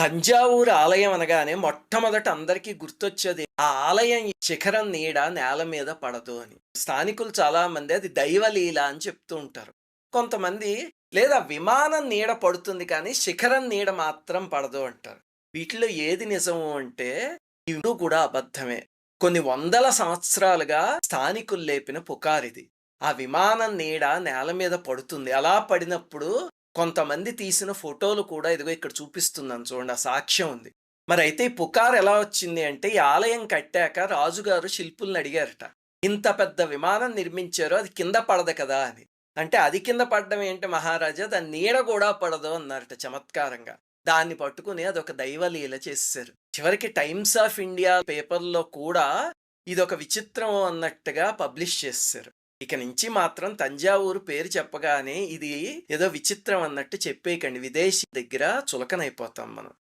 తంజావూరు ఆలయం అనగానే మొట్టమొదట అందరికీ గుర్తొచ్చేది ఆ ఆలయం శిఖరం నీడ నేల మీద పడదు అని. స్థానికులు చాలా మంది అది దైవలీల అని చెప్తూ ఉంటారు. కొంతమంది లేదా విమానం నీడ పడుతుంది కానీ శిఖరం నీడ మాత్రం పడదు అంటారు. వీటిలో ఏది నిజము అంటే ఇవి కూడా అబద్ధమే. కొన్ని వందల సంవత్సరాలుగా స్థానికులు లేపిన పుకారిది. ఆ విమానం నీడ నేల మీద పడుతుంది. అలా పడినప్పుడు కొంతమంది తీసిన ఫోటోలు కూడా ఇదిగో ఇక్కడ చూపిస్తున్నాను చూడండి ఆ సాక్ష్యం ఉంది. మరి అయితే ఈ పుకార్ ఎలా వచ్చింది అంటే ఈ ఆలయం కట్టాక రాజుగారు శిల్పుల్ని అడిగారట. ఇంత పెద్ద విమానం నిర్మించారు అది కింద పడదు కదా అని. అంటే అది కింద పడడం ఏంటి మహారాజా? దాని నీడ కూడా పడదు అన్నారట చమత్కారంగా. దాన్ని పట్టుకుని అదొక దైవలీల చేశారు. చివరికి టైమ్స్ ఆఫ్ ఇండియా పేపర్లో కూడా ఇది ఒక విచిత్రం అన్నట్టుగా పబ్లిష్ చేశారు. ఇక నుంచి మాత్రం తంజావూరు పేరు చెప్పగానే ఇది ఏదో విచిత్రం అన్నట్టు చెప్పేయకండి. విదేశీ దగ్గర చులకనైపోతాం మనం.